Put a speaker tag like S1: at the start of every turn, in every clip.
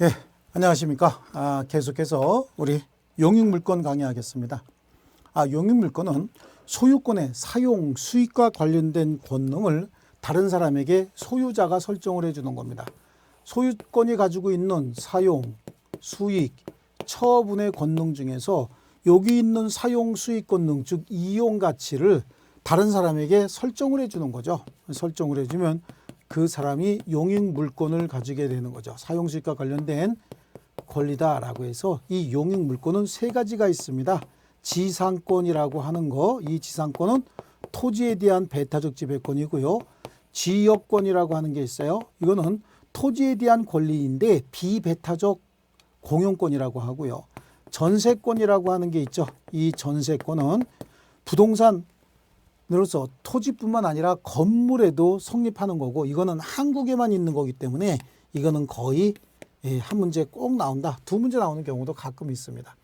S1: 예, 안녕하십니까. 아, 계속해서 우리 용익물권 강의하겠습니다. 아, 용익물권은 소유권의 사용, 수익과 관련된 권능을 다른 사람에게 소유자가 설정을 해주는 겁니다. 소유권이 가지고 있는 사용, 수익, 처분의 권능 중에서 여기 있는 사용, 수익 권능, 즉 이용 가치를 다른 사람에게 설정을 해주는 거죠. 설정을 해주면 그 사람이 용익 물권을 가지게 되는 거죠. 사용 수익과 관련된 권리다라고 해서 이 용익 물권은 세 가지가 있습니다. 지상권이라고 하는 거, 이 지상권은 토지에 대한 배타적 지배권이고요. 지역권이라고 하는 게 있어요. 이거는 토지에 대한 권리인데 비배타적 공용권이라고 하고요. 전세권이라고 하는 게 있죠. 이 전세권은 부동산 으로서 토지뿐만 아니라 건물에도 성립하는 거고 이거는 한국에만 있는 거기 때문에 이거는 거의 예, 한 문제 꼭 나온다. 두 문제 나오는 경우도 가끔 있습니다.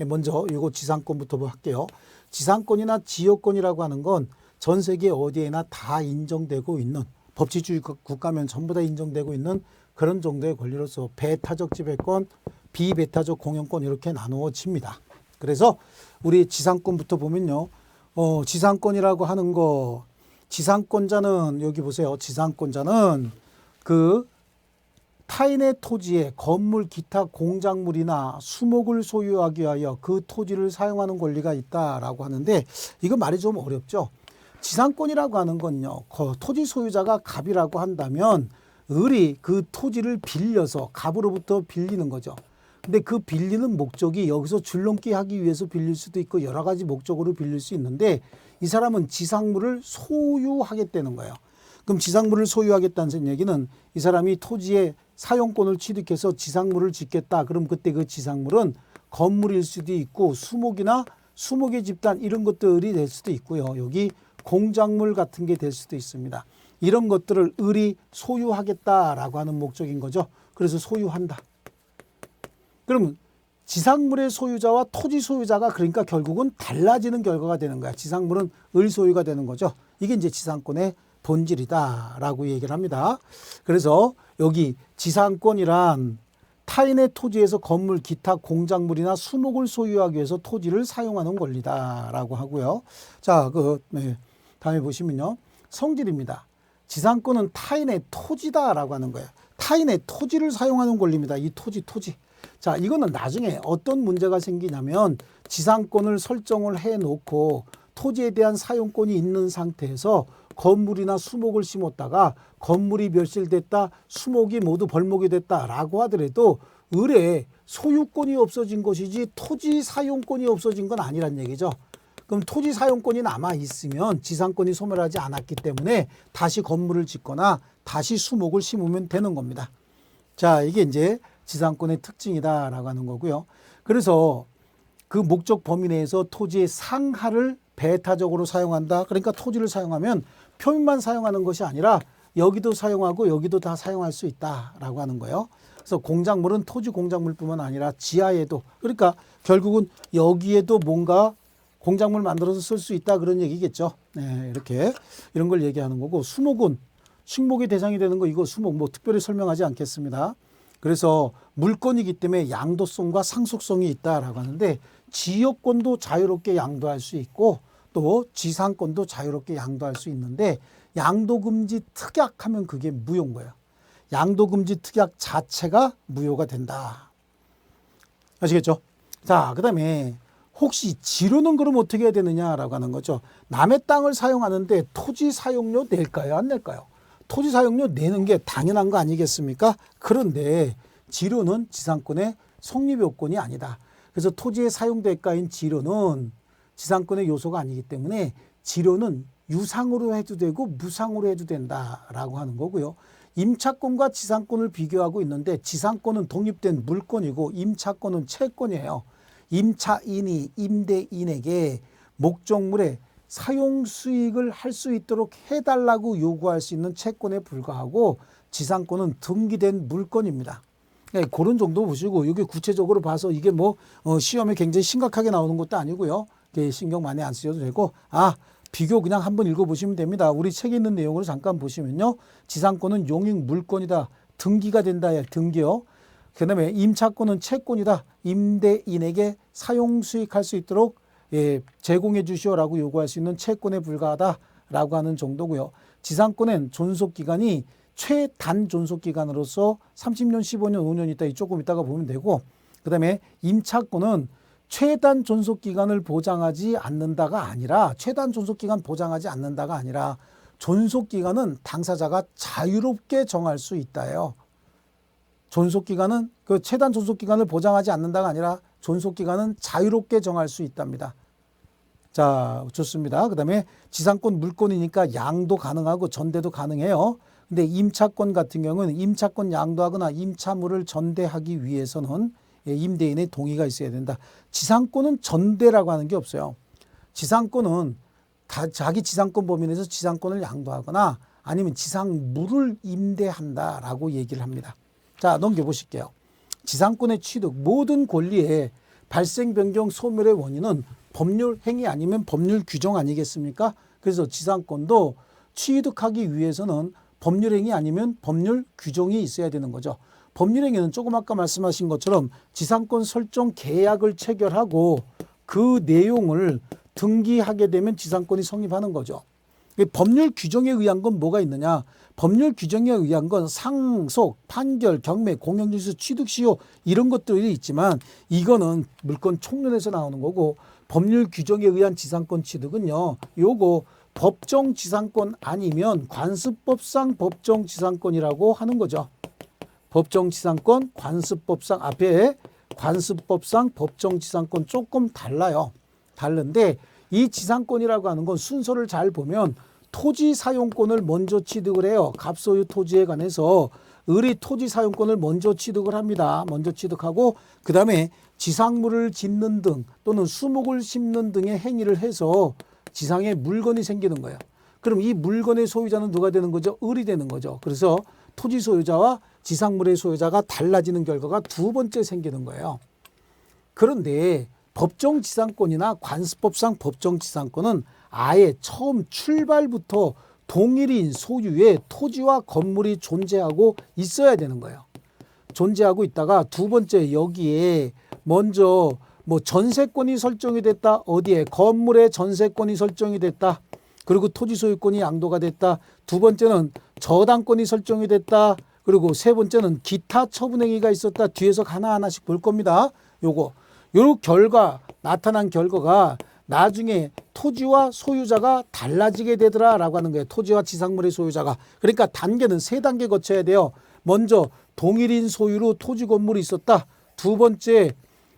S1: 예, 먼저 이거 지상권부터 할게요. 지상권이나 지역권이라고 하는 건 전 세계 어디에나 다 인정되고 있는 법치주의 국- 국가면 전부 다 인정되고 있는 그런 정도의 권리로서 배타적 지배권, 비배타적 공용권 이렇게 나누어집니다. 그래서 우리 지상권부터 보면요. 어, 지상권이라고 하는 거 지상권자는 여기 보세요. 지상권자는 그 타인의 토지에 건물, 기타 공작물이나 수목을 소유하기 위하여 그 토지를 사용하는 권리가 있다라고 하는데 이거 말이 좀 어렵죠. 지상권이라고 하는 건요. 거- 토지 소유자가 갑이라고 한다면 을이 그 토지를 빌려서 갑으로부터 빌리는 거죠. 근데 그 빌리는 목적이 여기서 줄넘기 하기 위해서 빌릴 수도 있고 여러 가지 목적으로 빌릴 수 있는데 이 사람은 지상물을 소유하겠다는 거예요. 그럼 지상물을 소유하겠다는 얘기는 이 사람이 토지의 사용권을 취득해서 지상물을 짓겠다. 그럼 그때 그 지상물은 건물일 수도 있고 수목이나 수목의 집단 이런 것들이 될 수도 있고요. 여기 공작물 같은 게 될 수도 있습니다. 이런 것들을 을이 소유하겠다라고 하는 목적인 거죠. 그래서 소유한다. 그러면 지상물의 소유자와 토지 소유자가 그러니까 결국은 달라지는 결과가 되는 거야. 지상물은 을 소유가 되는 거죠. 이게 이제 지상권의 본질이다라고 얘기를 합니다. 그래서 여기 지상권이란 타인의 토지에서 건물, 기타 공작물이나 수목을 소유하기 위해서 토지를 사용하는 권리다라고 하고요. 자, 그 네, 다음에 보시면요. 성질입니다. 지상권은 타인의 토지다라고 하는 거예요. 타인의 토지를 사용하는 권리입니다. 이 토지, 토지. 자, 이거는 나중에 어떤 문제가 생기냐면 지상권을 설정을 해 놓고 토지에 대한 사용권이 있는 상태에서 건물이나 수목을 심었다가 건물이 멸실됐다, 수목이 모두 벌목이 됐다라고 하더라도 을에 소유권이 없어진 것이지 토지 사용권이 없어진 건 아니란 얘기죠. 그럼 토지 사용권이 남아 있으면 지상권이 소멸하지 않았기 때문에 다시 건물을 짓거나 다시 수목을 심으면 되는 겁니다. 자, 이게 이제 지상권의 특징이다라고 하는 거고요. 그래서 그 목적 범위 내에서 토지의 상하를 배타적으로 사용한다. 그러니까 토지를 사용하면 표면만 사용하는 것이 아니라 여기도 사용하고 여기도 다 사용할 수 있다라고 하는 거예요. 그래서 공작물은 토지 공작물뿐만 아니라 지하에도 그러니까 결국은 여기에도 뭔가 공작물 만들어서 쓸 수 있다 그런 얘기겠죠. 네, 이렇게 이런 걸 얘기하는 거고 수목은 식목의 대상이 되는 거 이거 수목 뭐 특별히 설명하지 않겠습니다. 그래서 물건이기 때문에 양도성과 상속성이 있다라고 하는데 지역권도 자유롭게 양도할 수 있고 또 지상권도 자유롭게 양도할 수 있는데 양도금지 특약하면 그게 무효인 거예요. 양도금지 특약 자체가 무효가 된다. 아시겠죠? 자, 그 다음에 혹시 지료는 그럼 어떻게 해야 되느냐라고 하는 거죠. 남의 땅을 사용하는데 토지 사용료 낼까요? 안 낼까요? 토지 사용료 내는 게 당연한 거 아니겠습니까? 그런데 지료는 지상권의 성립 요건이 아니다. 그래서 토지의 사용 대가인 지료는 지상권의 요소가 아니기 때문에 지료는 유상으로 해도 되고 무상으로 해도 된다라고 하는 거고요. 임차권과 지상권을 비교하고 있는데 지상권은 독립된 물권이고 임차권은 채권이에요. 임차인이 임대인에게 목적물의 사용 수익을 할 수 있도록 해달라고 요구할 수 있는 채권에 불과하고 지상권은 등기된 물건입니다. 네, 그런 정도 보시고 여기 구체적으로 봐서 이게 뭐 어, 시험에 굉장히 심각하게 나오는 것도 아니고요. 이게 신경 많이 안 쓰셔도 되고 아 비교 그냥 한번 읽어보시면 됩니다. 우리 책에 있는 내용을 잠깐 보시면요. 지상권은 용익 물건이다. 등기가 된다. 등기요. 그 다음에 임차권은 채권이다. 임대인에게 사용 수익할 수 있도록 예, 제공해 주시오라고 요구할 수 있는 채권에 불과하다라고 하는 정도고요. 지상권은 존속 기간이 최단 존속 기간으로서 30년, 15년, 5년 있다 이 조금 있다가 보면 되고 그다음에 임차권은 최단 존속 기간을 보장하지 않는다가 아니라 최단 존속 기간 보장하지 않는다가 아니라 존속 기간은 당사자가 자유롭게 정할 수 있다요. 존속 기간은 그 최단 존속 기간을 보장하지 않는다가 아니라 존속 기간은 자유롭게 정할 수 있답니다. 자, 좋습니다. 그 다음에 지상권 물권이니까 양도 가능하고 전대도 가능해요. 근데 임차권 같은 경우는 임차권 양도하거나 임차물을 전대하기 위해서는 예, 임대인의 동의가 있어야 된다. 지상권은 전대라고 하는 게 없어요. 지상권은 다 자기 지상권 범위 내에서 지상권을 양도하거나 아니면 지상물을 임대한다라고 얘기를 합니다. 자, 넘겨보실게요. 지상권의 취득, 모든 권리의 발생, 변경, 소멸의 원인은 법률 행위 아니면 법률 규정 아니겠습니까? 그래서 지상권도 취득하기 위해서는 법률 행위 아니면 법률 규정이 있어야 되는 거죠. 법률 행위는 조금 아까 말씀하신 것처럼 지상권 설정 계약을 체결하고 그 내용을 등기하게 되면 지상권이 성립하는 거죠. 이 법률 규정에 의한 건 뭐가 있느냐? 법률 규정에 의한 건 상속, 판결, 경매, 공영지수, 취득시효 이런 것들이 있지만 이거는 물권 총론에서 나오는 거고 법률 규정에 의한 지상권 취득은요. 요거 법정 지상권 아니면 관습법상 법정 지상권이라고 하는 거죠. 법정 지상권, 관습법상 앞에 관습법상 법정 지상권 조금 달라요. 다른데 이 지상권이라고 하는 건 순서를 잘 보면 토지 사용권을 먼저 취득을 해요. 갑소유 토지에 관해서 을이 토지 사용권을 먼저 취득을 합니다. 먼저 취득하고 그 다음에 지상물을 짓는 등 또는 수목을 심는 등의 행위를 해서 지상에 물건이 생기는 거예요. 그럼 이 물건의 소유자는 누가 되는 거죠? 을이 되는 거죠. 그래서 토지 소유자와 지상물의 소유자가 달라지는 결과가 두 번째 생기는 거예요. 그런데 법정 지상권이나 관습법상 법정 지상권은 아예 처음 출발부터 동일인 소유의 토지와 건물이 존재하고 있어야 되는 거예요. 존재하고 있다가 두 번째 여기에 먼저 뭐 전세권이 설정이 됐다. 어디에 건물에 전세권이 설정이 됐다. 그리고 토지 소유권이 양도가 됐다. 두 번째는 저당권이 설정이 됐다. 그리고 세 번째는 기타 처분 행위가 있었다. 뒤에서 하나하나씩 볼 겁니다. 요거. 요 결과 나타난 결과가 나중에 토지와 소유자가 달라지게 되더라라고 하는 거예요. 토지와 지상물의 소유자가. 그러니까 단계는 세 단계 거쳐야 돼요. 먼저 동일인 소유로 토지 건물이 있었다. 두 번째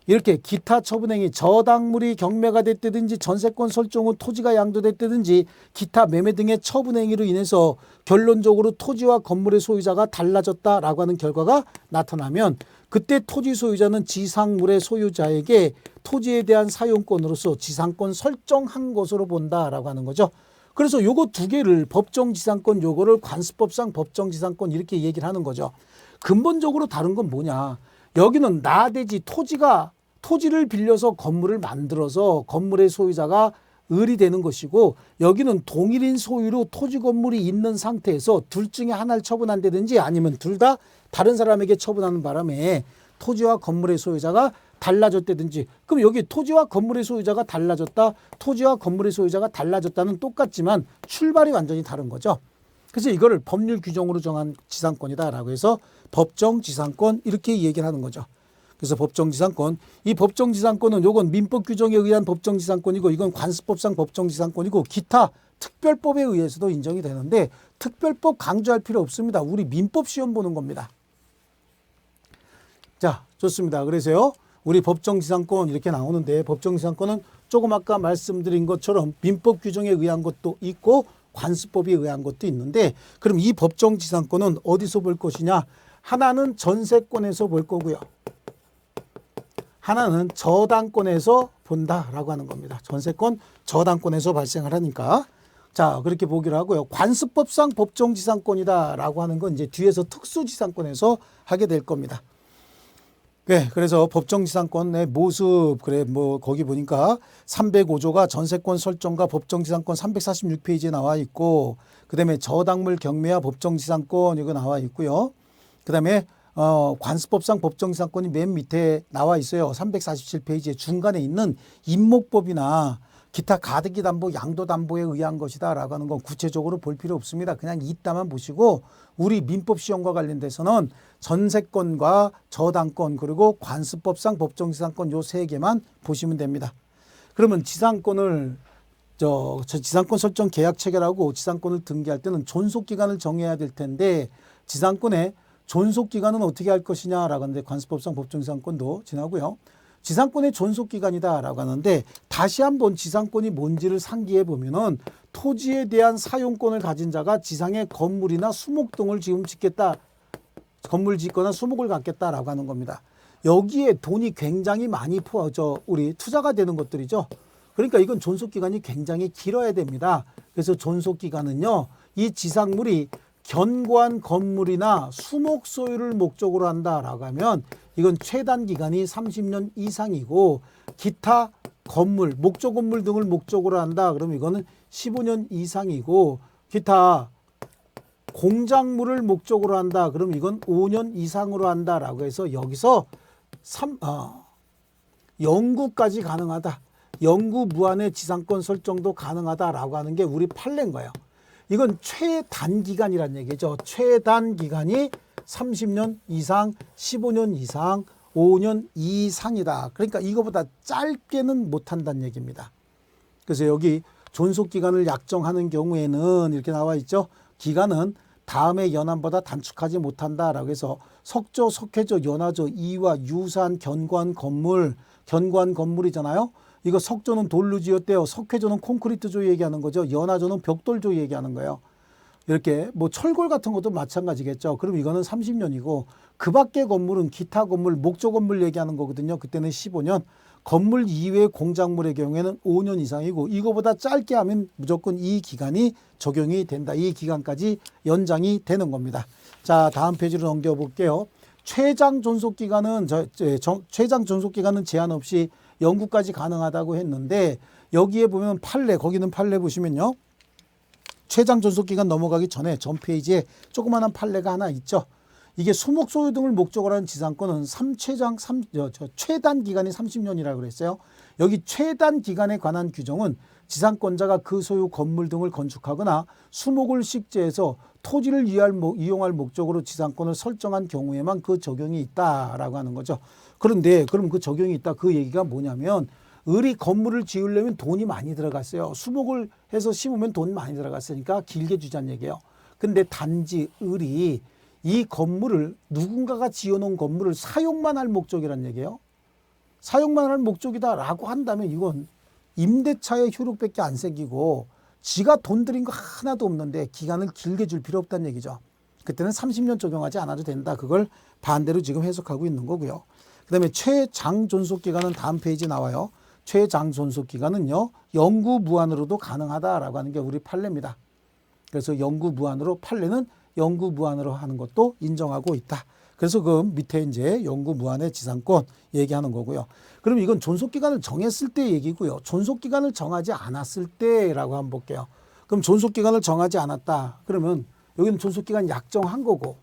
S1: 이렇게 기타 처분행위 저당물이 경매가 됐다든지 전세권 설정 후 토지가 양도됐다든지 기타 매매 등의 처분행위로 인해서 결론적으로 토지와 건물의 소유자가 달라졌다라고 하는 결과가 나타나면 그때 토지 소유자는 지상물의 소유자에게 토지에 대한 사용권으로서 지상권 설정한 것으로 본다라고 하는 거죠. 그래서 요거 두 개를 법정 지상권 요거를 관습법상 법정 지상권 이렇게 얘기를 하는 거죠. 근본적으로 다른 건 뭐냐? 여기는 나대지 토지가 토지를 빌려서 건물을 만들어서 건물의 소유자가 을이 되는 것이고 여기는 동일인 소유로 토지 건물이 있는 상태에서 둘 중에 하나를 처분한다든지 아니면 둘 다 다른 사람에게 처분하는 바람에 토지와 건물의 소유자가 달라졌다든지 그럼 여기 토지와 건물의 소유자가 달라졌다 토지와 건물의 소유자가 달라졌다는 똑같지만 출발이 완전히 다른 거죠. 그래서 이거를 법률 규정으로 정한 지상권이다라고 해서 법정 지상권 이렇게 얘기를 하는 거죠. 그래서 법정지상권 이 법정지상권은 요건 민법 규정에 의한 법정지상권이고 이건 관습법상 법정지상권이고 기타 특별법에 의해서도 인정이 되는데 특별법 강조할 필요 없습니다. 우리 민법 시험 보는 겁니다. 자 좋습니다. 그래서요 우리 법정지상권 이렇게 나오는데 법정지상권은 조금 아까 말씀드린 것처럼 민법 규정에 의한 것도 있고 관습법에 의한 것도 있는데 그럼 이 법정지상권은 어디서 볼 것이냐 하나는 전세권에서 볼 거고요. 하나는 저당권에서 본다라고 하는 겁니다. 전세권 저당권에서 발생을 하니까 자 그렇게 보기로 하고요. 관습법상 법정지상권이다라고 하는 건 이제 뒤에서 특수지상권에서 하게 될 겁니다. 네, 그래서 법정지상권의 모습 그래 뭐 거기 보니까 305조가 전세권 설정과 법정지상권 346페이지에 나와 있고 그 다음에 저당물 경매와 법정지상권 이거 나와 있고요. 그 다음에 어, 관습법상 법정지상권이 맨 밑에 나와 있어요. 347페이지에 중간에 있는 임목법이나 기타 가등기 담보, 양도 담보에 의한 것이다라고 하는 건 구체적으로 볼 필요 없습니다. 그냥 이따만 보시고 우리 민법 시험과 관련돼서는 전세권과 저당권 그리고 관습법상 법정지상권 요 세 개만 보시면 됩니다. 그러면 지상권을 저, 저 지상권 설정 계약 체결하고 지상권을 등기할 때는 존속 기간을 정해야 될 텐데 지상권의 존속 기간은 어떻게 할 것이냐라고 하는데 관습법상 법정지상권도 지나고요. 지상권의 존속 기간이다라고 하는데 다시 한번 지상권이 뭔지를 상기해 보면은 토지에 대한 사용권을 가진 자가 지상의 건물이나 수목 등을 지금 짓겠다. 건물 짓거나 수목을 갖겠다라고 하는 겁니다. 여기에 돈이 굉장히 많이 포, 저, 우리 투자가 되는 것들이죠. 그러니까 이건 존속 기간이 굉장히 길어야 됩니다. 그래서 존속 기간은요, 이 지상물이 견고한 건물이나 수목 소유를 목적으로 한다라고 하면 이건 최단 기간이 30년 이상이고 기타 건물, 목적 건물 등을 목적으로 한다. 그럼 이거는 15년 이상이고 기타 공작물을 목적으로 한다. 그럼 이건 5년 이상으로 한다라고 해서 여기서 3 어, 영구까지 가능하다. 영구 무한의 지상권 설정도 가능하다라고 하는 게 우리 판례인 거예요. 이건 최단 기간이란 얘기죠. 최단 기간이 30년 이상, 15년 이상, 5년 이상이다. 그러니까 이거보다 짧게는 못 한다는 얘기입니다. 그래서 여기 존속 기간을 약정하는 경우에는 이렇게 나와 있죠. 기간은 다음의 연한보다 단축하지 못한다라고 해서 석조, 석회조, 연화조, 이와 유사한 견고한 건물, 견고한 건물이잖아요. 이거 석조는 돌로 지었대요. 석회조는 콘크리트조 얘기하는 거죠. 연화조는 벽돌조 얘기하는 거예요. 이렇게 뭐 철골 같은 것도 마찬가지겠죠. 그럼 이거는 30년이고 그 밖의 건물은 기타 건물, 목조 건물 얘기하는 거거든요. 그때는 15년. 건물 이외의 공작물의 경우에는 5년 이상이고 이거보다 짧게 하면 무조건 이 기간이 적용이 된다. 이 기간까지 연장이 되는 겁니다. 자, 다음 페이지로 넘겨 볼게요. 최장 존속 기간은 저, 저, 정- 최장 존속 기간은 제한 없이 영구까지 가능하다고 했는데 여기에 보면 판례 거기는 판례 보시면요. 최장 존속 기간 넘어가기 전에 전 페이지에 조그마한 판례가 하나 있죠. 이게 수목 소유 등을 목적으로 하는 지상권은 3최장 3, 저, 저 최단 기간이 30년이라고 그랬어요. 여기 최단 기간에 관한 규정은 지상권자가 그 소유 건물 등을 건축하거나 수목을 식재해서 토지를 이용할 목적으로 지상권을 설정한 경우에만 그 적용이 있다라고 하는 거죠. 그런데 그럼 그 적용이 있다 그 얘기가 뭐냐면 을이 건물을 지으려면 돈이 많이 들어갔어요. 수목을 해서 심으면 돈 많이 들어갔으니까 길게 주자는 얘기예요. 근데 단지 을이 이 건물을 누군가가 지어놓은 건물을 사용만 할 목적이란 얘기예요. 사용만 할 목적이다라고 한다면 이건 임대차의 효력밖에 안 생기고 지가 돈 들인 거 하나도 없는데 기간을 길게 줄 필요 없다는 얘기죠. 그때는 30년 적용하지 않아도 된다. 그걸 반대로 지금 해석하고 있는 거고요. 그다음에 최장 존속 기간은 다음 페이지 나와요. 최장 존속 기간은요. 영구 무한으로도 가능하다라고 하는 게 우리 판례입니다. 그래서 영구 무한으로 판례는 영구 무한으로 하는 것도 인정하고 있다. 그래서 그 밑에 이제 영구 무한의 지상권 얘기하는 거고요. 그럼 이건 존속 기간을 정했을 때 얘기고요. 존속 기간을 정하지 않았을 때라고 한번 볼게요. 그럼 존속 기간을 정하지 않았다. 그러면 여기는 존속 기간 약정한 거고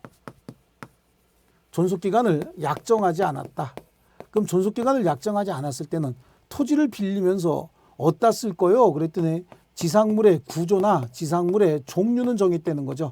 S1: 존속 기간을 약정하지 않았다. 그럼 존속 기간을 약정하지 않았을 때는 토지를 빌리면서 어디다 쓸 거요? 그랬더니 지상물의 구조나 지상물의 종류는 정했다는 거죠.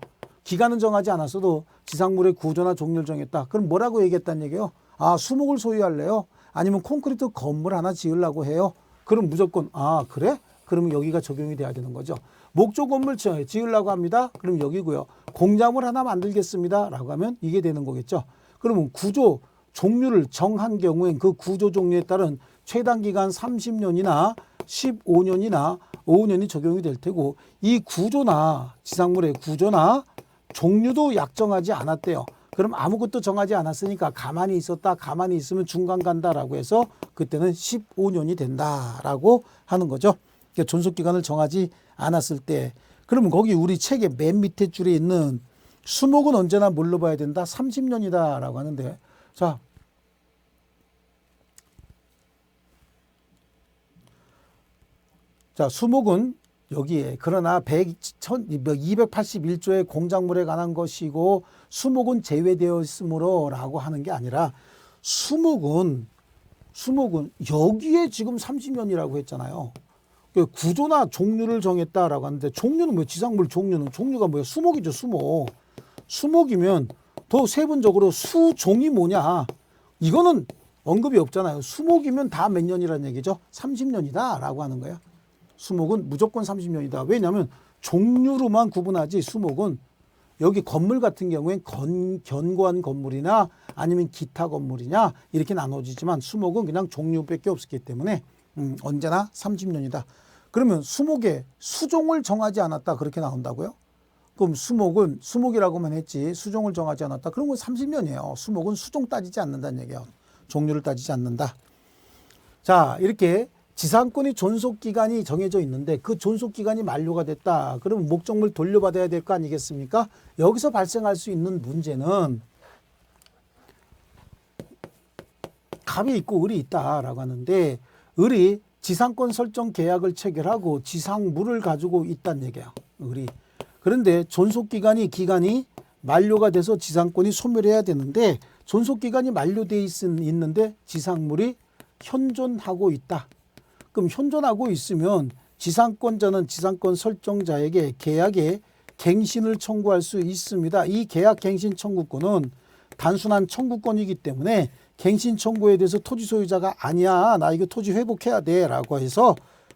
S1: 기간은 정하지 않았어도 지상물의 구조나 종류를 정했다. 그럼 뭐라고 얘기했다는 얘기예요? 아, 수목을 소유할래요? 아니면 콘크리트 건물 하나 지으려고 해요? 그럼 무조건 아, 그래? 그러면 여기가 적용이 돼야 되는 거죠. 목조 건물 지- 지으려고 합니다. 그럼 여기고요. 공작물 하나 만들겠습니다. 라고 하면 이게 되는 거겠죠. 그러면 구조 종류를 정한 경우엔 그 구조 종류에 따른 최단 기간 30년이나 15년이나 5년이 적용이 될 테고 이 구조나 지상물의 구조나 종류도 약정하지 않았대요. 그럼 아무것도 정하지 않았으니까 가만히 있었다, 가만히 있으면 중간 간다라고 해서 그때는 15년이 된다라고 하는 거죠. 그러니까 존속 기간을 정하지 않았을 때 그러면 거기 우리 책의 맨 밑에 줄에 있는 수목은 언제나 뭘로 봐야 된다? 30년이다라고 하는데 자 자, 수목은 여기에 그러나 100, 281조의 공작물에 관한 것이고 수목은 제외되어 있으므로라고 하는 게 아니라 수목은 수목은 여기에 지금 30년이라고 했잖아요. 그 구조나 종류를 정했다라고 하는데 종류는 뭐 지상물 종류는 종류가 뭐예요? 수목이죠, 수목. 수목이면 더 세분적으로 수종이 뭐냐? 이거는 언급이 없잖아요. 수목이면 다 몇 년이라는 얘기죠? 30년이다라고 하는 거예요. 수목은 무조건 30년이다. 왜냐하면 종류로만 구분하지 수목은 여기 건물 같은 경우엔 건, 견고한 건물이나 아니면 기타 건물이냐 이렇게 나눠지지만 수목은 그냥 종류밖에 없었기 때문에 음, 언제나 30년이다. 그러면 수목의 수종을 정하지 않았다 그렇게 나온다고요? 그럼 수목은 수목이라고만 했지 수종을 정하지 않았다. 그런 건 30년이에요. 수목은 수종 따지지 않는다는 얘기예요. 종류를 따지지 않는다. 자 이렇게 지상권이 존속 기간이 정해져 있는데 그 존속 기간이 만료가 됐다. 그러면 목적물 돌려받아야 될 거 아니겠습니까? 여기서 발생할 수 있는 문제는 갑이 있고 을이 있다라고 하는데 을이 지상권 설정 계약을 체결하고 지상물을 가지고 있다는 얘기예요. 을이. 그런데 존속 기간이 기간이 만료가 돼서 지상권이 소멸해야 되는데 존속 기간이 만료돼 있, 있는데 지상물이 현존하고 있다. 그럼 현존하고 있으면 지상권자는 지상권 설정자에게 계약에 갱신을 청구할 수 있습니다. 이 계약 갱신 청구권은 단순한 청구권이기 때문에 갱신 청구에 대해서 토지 소유자가 아니야 나 이거 토지 회복해야 돼 라고 해서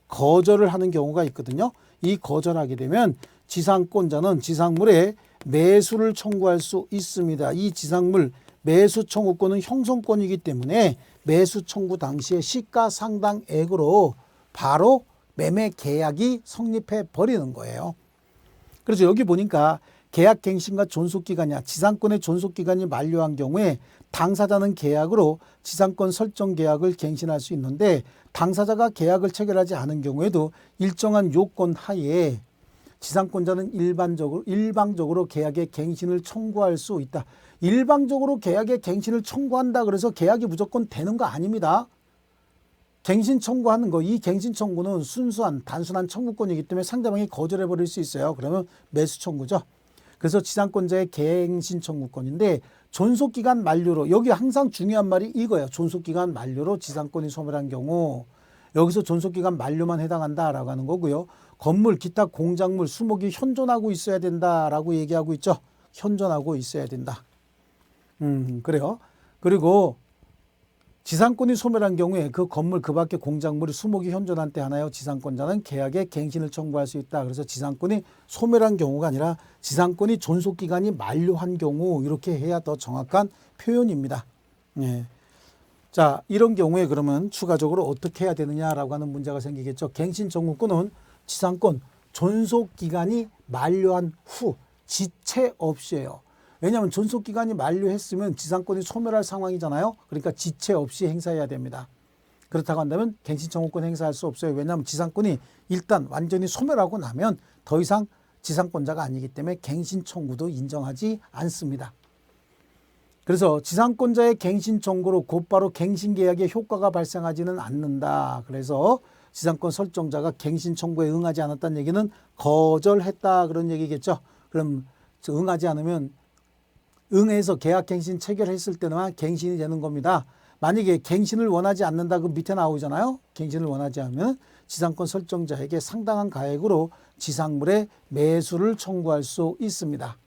S1: 거절을 하는 경우가 있거든요. 이 거절하게 되면 지상권자는 지상물에 매수를 청구할 수 있습니다. 이 지상물 매수 청구권은 형성권이기 때문에 매수 청구 당시에 시가 상당액으로 바로 매매 계약이 성립해 버리는 거예요. 그래서 여기 보니까 계약 갱신과 존속 기간이야. 지상권의 존속 기간이 만료한 경우에 당사자는 계약으로 지상권 설정 계약을 갱신할 수 있는데 당사자가 계약을 체결하지 않은 경우에도 일정한 요건 하에 지상권자는 일반적으로 일방적으로 계약의 갱신을 청구할 수 있다. 일방적으로 계약의 갱신을 청구한다 그래서 계약이 무조건 되는 거 아닙니다. 갱신 청구하는 거, 이 갱신 청구는 순수한 단순한 청구권이기 때문에 상대방이 거절해 버릴 수 있어요. 그러면 매수 청구죠. 그래서 지상권자의 갱신 청구권인데 존속 기간 만료로 여기 항상 중요한 말이 이거예요. 존속 기간 만료로 지상권이 소멸한 경우 여기서 존속 기간 만료만 해당한다라고 하는 거고요. 건물, 기타 공작물, 수목이 현존하고 있어야 된다라고 얘기하고 있죠. 현존하고 있어야 된다. 음, 그래요. 그리고 지상권이 소멸한 경우에 그 건물 그 밖에 공작물이 수목이 현존한 때 하나요. 지상권자는 계약에 갱신을 청구할 수 있다. 그래서 지상권이 소멸한 경우가 아니라 지상권이 존속 기간이 만료한 경우 이렇게 해야 더 정확한 표현입니다. 예. 자, 이런 경우에 그러면 추가적으로 어떻게 해야 되느냐라고 하는 문제가 생기겠죠. 갱신 청구권은 지상권 존속 기간이 만료한 후 지체 없이에요. 왜냐하면 존속 기간이 만료했으면 지상권이 소멸할 상황이잖아요. 그러니까 지체 없이 행사해야 됩니다. 그렇다고 한다면 갱신 청구권 행사할 수 없어요. 왜냐하면 지상권이 일단 완전히 소멸하고 나면 더 이상 지상권자가 아니기 때문에 갱신 청구도 인정하지 않습니다. 그래서 지상권자의 갱신 청구로 곧바로 갱신 계약의 효과가 발생하지는 않는다. 그래서 지상권 설정자가 갱신 청구에 응하지 않았다는 얘기는 거절했다 그런 얘기겠죠. 그럼 응하지 않으면 응해서 계약 갱신 체결했을 때만 갱신이 되는 겁니다. 만약에 갱신을 원하지 않는다 그 밑에 나오잖아요. 갱신을 원하지 않으면 지상권 설정자에게 상당한 가액으로 지상물의 매수를 청구할 수 있습니다.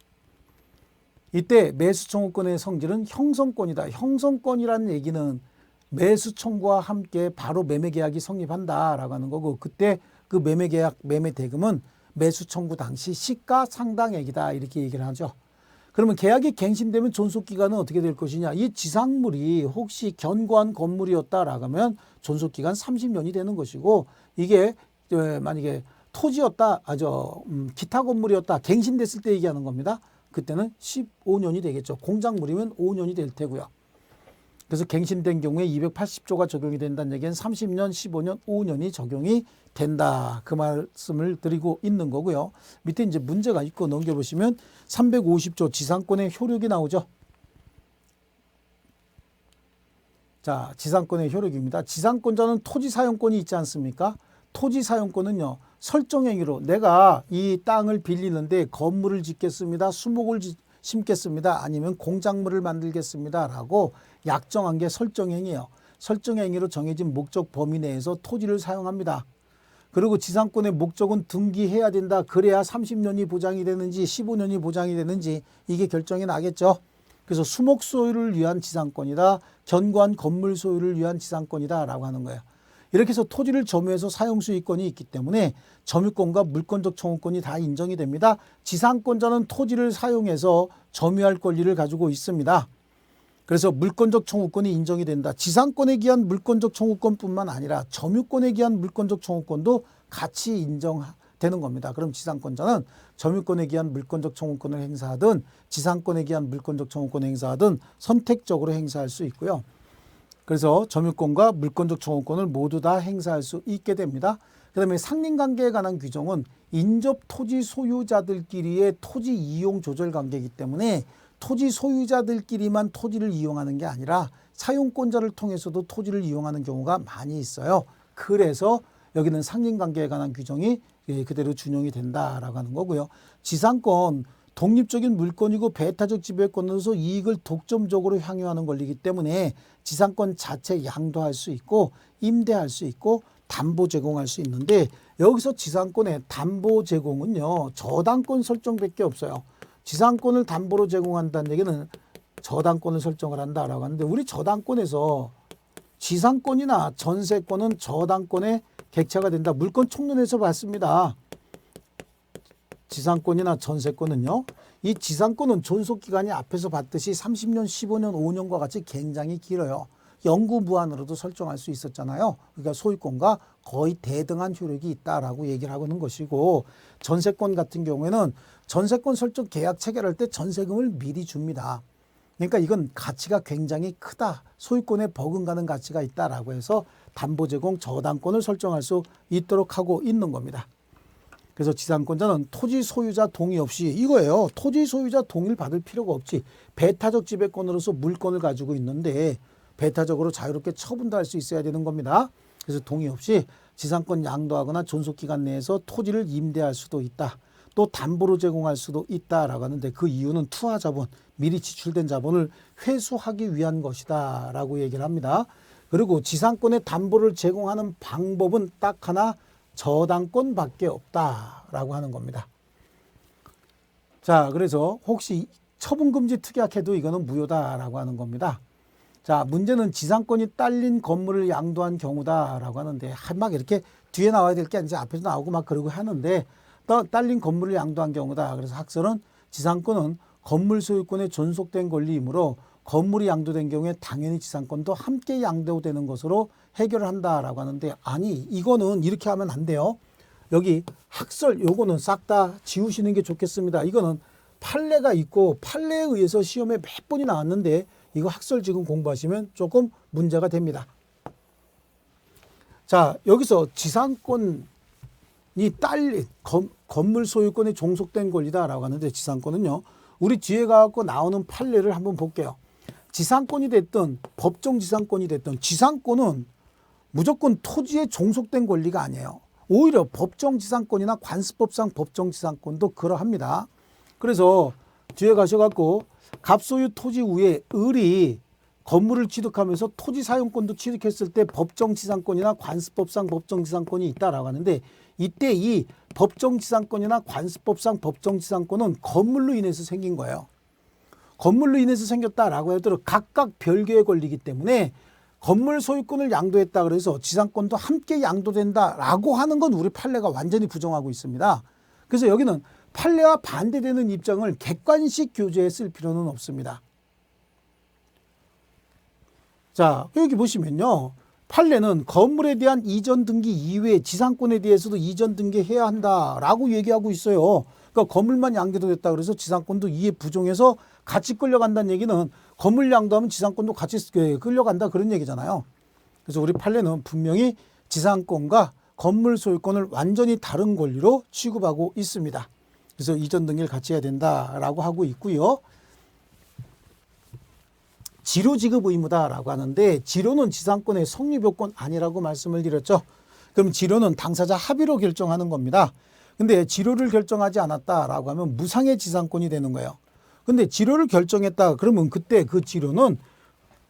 S1: 이때 매수 청구권의 성질은 형성권이다. 형성권이라는 얘기는 매수 청구와 함께 바로 매매 계약이 성립한다라고 하는 거고 그때 그 매매 계약 매매 대금은 매수 청구 당시 시가 상당액이다 이렇게 얘기를 하죠. 그러면 계약이 갱신되면 존속 기간은 어떻게 될 것이냐? 이 지상물이 혹시 견고한 건물이었다라고 하면 존속 기간 30년이 되는 것이고 이게 만약에 토지였다, 아저 음, 기타 건물이었다, 갱신됐을 때 얘기하는 겁니다. 그때는 15년이 되겠죠. 공작물이면 5년이 될 테고요. 그래서 갱신된 경우에 280조가 적용이 된다는 얘기는 30년, 15년, 5년이 적용이 된다. 그 말씀을 드리고 있는 거고요. 밑에 이제 문제가 있고 넘겨보시면 350조 지상권의 효력이 나오죠. 자, 지상권의 효력입니다. 지상권자는 토지 사용권이 있지 않습니까? 토지 사용권은요, 설정행위로 내가 이 땅을 빌리는데 건물을 짓겠습니다. 수목을 지- 심겠습니다. 아니면 공작물을 만들겠습니다 라고 약정한 게 설정행위예요. 설정행위로 정해진 목적 범위 내에서 토지를 사용합니다. 그리고 지상권의 목적은 등기해야 된다. 그래야 30년이 보장이 되는지 15년이 보장이 되는지 이게 결정이 나겠죠. 그래서 수목 소유를 위한 지상권이다. 견고한 건물 소유를 위한 지상권이다 라고 하는 거예요. 이렇게 해서 토지를 점유해서 사용 수익권이 있기 때문에 점유권과 물권적 청구권이 다 인정이 됩니다. 지상권자는 토지를 사용해서 점유할 권리를 가지고 있습니다. 그래서 물권적 청구권이 인정이 된다. 지상권에 기한 물권적 청구권뿐만 아니라 점유권에 기한 물권적 청구권도 같이 인정되는 겁니다. 그럼 지상권자는 점유권에 기한 물권적 청구권을 행사하든 지상권에 기한 물권적 청구권을 행사하든 선택적으로 행사할 수 있고요. 그래서 점유권과 물권적 청구권을 모두 다 행사할 수 있게 됩니다. 그 다음에 상린관계에 관한 규정은 인접 토지 소유자들끼리의 토지 이용 조절 관계이기 때문에 토지 소유자들끼리만 토지를 이용하는 게 아니라 사용권자를 통해서도 토지를 이용하는 경우가 많이 있어요. 그래서 여기는 상린관계에 관한 규정이 예, 그대로 준용이 된다라고 하는 거고요. 지상권 독립적인 물건이고 배타적 지배권으로서 이익을 독점적으로 향유하는 권리이기 때문에 지상권 자체 양도할 수 있고 임대할 수 있고 담보 제공할 수 있는데 여기서 지상권의 담보 제공은요 저당권 설정밖에 없어요. 지상권을 담보로 제공한다는 얘기는 저당권을 설정을 한다라고 하는데 우리 저당권에서 지상권이나 전세권은 저당권의 객체가 된다. 물권 총론에서 봤습니다. 지상권이나 전세권은요. 이 지상권은 존속 기간이 앞에서 봤듯이 30년, 15년, 5년과 같이 굉장히 길어요. 영구 무한으로도 설정할 수 있었잖아요. 그러니까 소유권과 거의 대등한 효력이 있다라고 얘기를 하고 있는 것이고 전세권 같은 경우에는 전세권 설정 계약 체결할 때 전세금을 미리 줍니다. 그러니까 이건 가치가 굉장히 크다. 소유권에 버금가는 가치가 있다라고 해서 담보 제공 저당권을 설정할 수 있도록 하고 있는 겁니다. 그래서 지상권자는 토지 소유자 동의 없이 이거예요. 토지 소유자 동의를 받을 필요가 없지. 배타적 지배권으로서 물건을 가지고 있는데 배타적으로 자유롭게 처분도 할 수 있어야 되는 겁니다. 그래서 동의 없이 지상권 양도하거나 존속 기간 내에서 토지를 임대할 수도 있다. 또 담보로 제공할 수도 있다라고 하는데 그 이유는 투하 자본, 미리 지출된 자본을 회수하기 위한 것이다라고 얘기를 합니다. 그리고 지상권의 담보를 제공하는 방법은 딱 하나 저당권밖에 없다라고 하는 겁니다. 자, 그래서 혹시 처분금지 특약해도 이거는 무효다라고 하는 겁니다. 자, 문제는 지상권이 딸린 건물을 양도한 경우다라고 하는데 한막 이렇게 뒤에 나와야 될게 이제 앞에서 나오고 막 그러고 하는데 또 딸린 건물을 양도한 경우다. 그래서 학설은 지상권은 건물 소유권에 존속된 권리이므로 건물이 양도된 경우에 당연히 지상권도 함께 양도되는 것으로 해결을 한다라고 하는데 아니 이거는 이렇게 하면 안 돼요. 여기 학설 요거는 싹 다 지우시는 게 좋겠습니다. 이거는 판례가 있고 판례에 의해서 시험에 몇 번이 나왔는데 이거 학설 지금 공부하시면 조금 문제가 됩니다. 자 여기서 지상권이 딸린 건, 건물 소유권에 종속된 권리다라고 하는데 지상권은요. 우리 뒤에 가갖고 나오는 판례를 한번 볼게요. 지상권이 됐든 법정 지상권이 됐든 지상권은 무조건 토지에 종속된 권리가 아니에요. 오히려 법정 지상권이나 관습법상 법정 지상권도 그러합니다. 그래서 뒤에 가셔갖고 갑소유 토지 위에 을이 건물을 취득하면서 토지 사용권도 취득했을 때 법정 지상권이나 관습법상 법정 지상권이 있다라고 하는데 이때 이 법정 지상권이나 관습법상 법정 지상권은 건물로 인해서 생긴 거예요. 건물로 인해서 생겼다라고 해도 각각 별개의 권리이기 때문에 건물 소유권을 양도했다 그래서 지상권도 함께 양도된다라고 하는 건 우리 판례가 완전히 부정하고 있습니다. 그래서 여기는 판례와 반대되는 입장을 객관식 교재에 쓸 필요는 없습니다. 자, 여기 보시면요. 판례는 건물에 대한 이전 등기 이외에 지상권에 대해서도 이전 등기해야 한다라고 얘기하고 있어요. 그러니까 건물만 양도도 됐다 그래서 지상권도 이에 부정해서 같이 끌려간다는 얘기는 건물 양도하면 지상권도 같이 끌려간다 그런 얘기잖아요. 그래서 우리 판례는 분명히 지상권과 건물 소유권을 완전히 다른 권리로 취급하고 있습니다. 그래서 이전 등기를 같이 해야 된다라고 하고 있고요. 지로 지급 의무다라고 하는데 지로는 지상권의 성립 요건 아니라고 말씀을 드렸죠. 그럼 지료는 당사자 합의로 결정하는 겁니다. 근데 지료를 결정하지 않았다라고 하면 무상의 지상권이 되는 거예요. 근데 지료를 결정했다 그러면 그때 그 지료는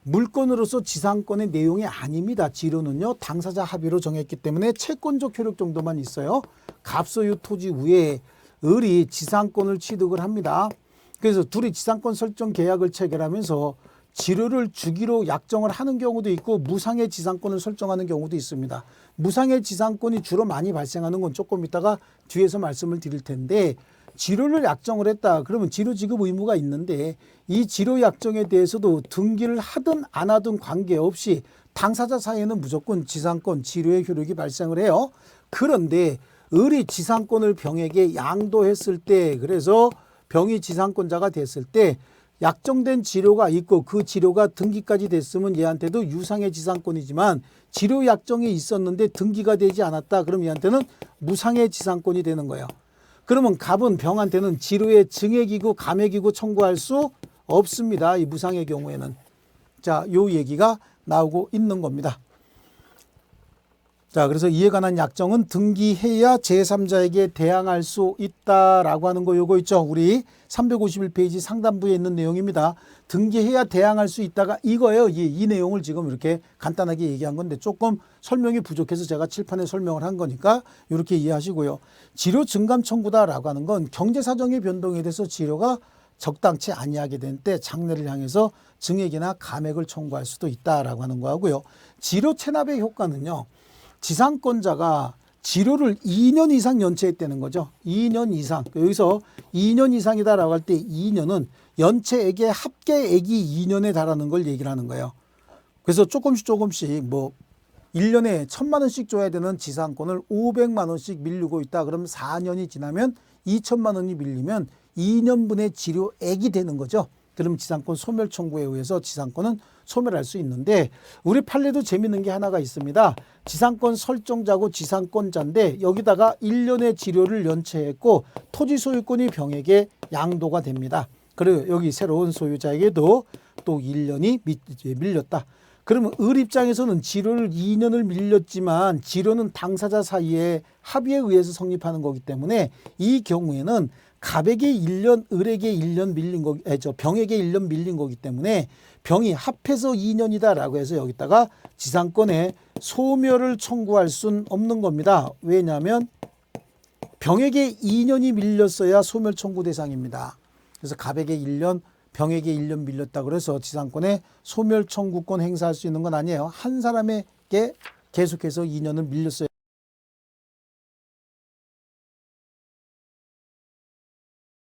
S1: 물건으로서 지상권의 내용이 아닙니다. 지료는요 당사자 합의로 정했기 때문에 채권적 효력 정도만 있어요. 갑소유 토지 위에 을이 지상권을 취득을 합니다. 그래서 둘이 지상권 설정 계약을 체결하면서 지료를 주기로 약정을 하는 경우도 있고 무상의 지상권을 설정하는 경우도 있습니다. 무상의 지상권이 주로 많이 발생하는 건 조금 이따가 뒤에서 말씀을 드릴 텐데 지료를 약정을 했다. 그러면 지료 지급 의무가 있는데 이 지료 약정에 대해서도 등기를 하든 안 하든 관계없이 당사자 사이에는 무조건 지상권, 지료의 효력이 발생을 해요. 그런데 을이 지상권을 병에게 양도했을 때 그래서 병이 지상권자가 됐을 때 약정된 지료가 있고 그 지료가 등기까지 됐으면 얘한테도 유상의 지상권이지만 지료 약정이 있었는데 등기가 되지 않았다. 그럼 얘한테는 무상의 지상권이 되는 거예요. 그러면 갑은 병한테는 지료의 증액이고 감액이고 청구할 수 없습니다. 이 무상의 경우에는. 자, 요 얘기가 나오고 있는 겁니다. 자, 그래서 이에 관한 약정은 등기해야 제3자에게 대항할 수 있다라고 하는 거 요거 있죠. 우리 351페이지 상단부에 있는 내용입니다. 등기해야 대항할 수 있다가 이거예요. 이, 이 내용을 지금 이렇게 간단하게 얘기한 건데 조금 설명이 부족해서 제가 칠판에 설명을 한 거니까 이렇게 이해하시고요. 지료 증감 청구다라고 하는 건 경제 사정의 변동에 대해서 지료가 적당치 아니하게 된 때 장래를 향해서 증액이나 감액을 청구할 수도 있다라고 하는 거하고요. 지료 체납의 효과는요. 지상권자가 지료를 2년 이상 연체했다는 거죠. 2년 이상. 여기서 2년 이상이다라고 할 때 2년은 연체액의 합계액이 2년에 달하는 걸 얘기를 하는 거예요. 그래서 조금씩 조금씩 뭐 1년에 1000만 원씩 줘야 되는 지상권을 500만 원씩 밀리고 있다. 그럼 4년이 지나면 2천만 원이 밀리면 2년분의 지료액이 되는 거죠. 그럼 지상권 소멸 청구에 의해서 지상권은 소멸할 수 있는데 우리 판례도 재밌는 게 하나가 있습니다. 지상권 설정자고 지상권자인데 여기다가 1년의 지료를 연체했고 토지 소유권이 병에게 양도가 됩니다. 그리고 여기 새로운 소유자에게도 또 1년이 밀렸다. 그러면 을 입장에서는 지료를 2년을 밀렸지만 지료는 당사자 사이에 합의에 의해서 성립하는 거기 때문에 이 경우에는 갑에게 1년, 을에게 1년 밀린 거, 에, 저 병에게 1년 밀린 거기 때문에 병이 합해서 2년이다라고 해서 여기다가 지상권에 소멸을 청구할 순 없는 겁니다. 왜냐하면 병에게 2년이 밀렸어야 소멸 청구 대상입니다. 그래서 갑에게 1년, 병에게 1년 밀렸다 그래서 지상권에 소멸 청구권 행사할 수 있는 건 아니에요. 한 사람에게 계속해서 2년을 밀렸어야